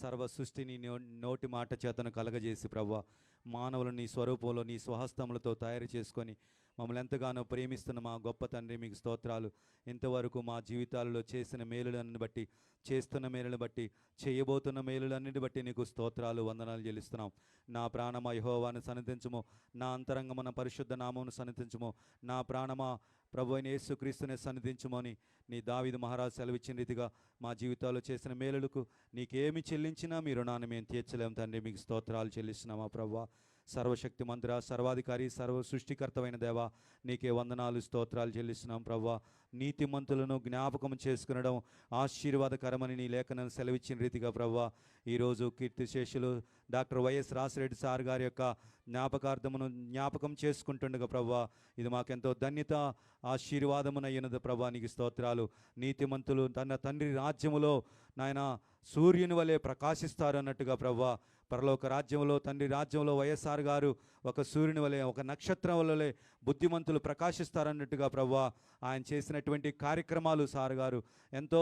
సర్వ సృష్టిని నో- నోటి మాట చేతను కలగజేసి ప్రవ్వ మానవులను నీ స్వరూపంలో నీ స్వహస్తములతో తయారు చేసుకొని మమ్మల్ని ఎంతగానో ప్రేమిస్తున్న మా గొప్ప తండ్రి మీకు స్తోత్రాలు. ఇంతవరకు మా జీవితాలలో చేసిన మేలులను బట్టి చేస్తున్న మేలును బట్టి చేయబోతున్న మేలులన్నిటి బట్టి నీకు స్తోత్రాలు వందనాలు చెల్లిస్తున్నాం. నా ప్రాణమా యహోవాను సన్నిధించము. నా అంతరంగమున పరిశుద్ధ నామమును సన్నిధించము. నా ప్రాణమా ప్రభు అయిన యేసుక్రీస్తునే సన్నిధించమని నీ దావిది మహారాజు సెలవిచ్చిన రీతిగా మా జీవితాల్లో చేసిన మేలులకు నీకేమి చెల్లించినా మీ రుణాన్ని మేము తీర్చలేము తండ్రి. మీకు స్తోత్రాలు చెల్లిస్తున్నామా ప్రభావ సర్వశక్తి మంత్ర సర్వాధికారి సర్వ సృష్టికర్తమైన దేవా నీకే వందనాలు స్తోత్రాలు చెల్లిస్తున్నాం ప్రవ్వ. నీతిమంతులను జ్ఞాపకం చేసుకునడం ఆశీర్వాదకరమని నీ లేఖనం సెలవిచ్చిన రీతిగా ప్రవ్వ. ఈరోజు కీర్తిశేషులు డాక్టర్ వైఎస్ రాసిరెడ్డి సార్ గారి యొక్క జ్ఞాపకార్థమును జ్ఞాపకం చేసుకుంటుండగా ప్రవ్వా ఇది మాకెంతో ధన్యత ఆశీర్వాదమునయ్యినది ప్రభా నీకు స్తోత్రాలు. నీతిమంతులు తన తండ్రి రాజ్యములో నాయన సూర్యుని వలె ప్రకాశిస్తారు అన్నట్టుగా ప్రవ్వా పరలోక రాజ్యంలో తండ్రి రాజ్యంలో వైఎస్ఆర్ గారు ఒక సూర్యుని వలె ఒక నక్షత్రం వలె బుద్ధిమంతులు ప్రకాశిస్తారన్నట్టుగా ప్రవ్వా ఆయన చేసినటువంటి కార్యక్రమాలు సార్ గారు. ఎంతో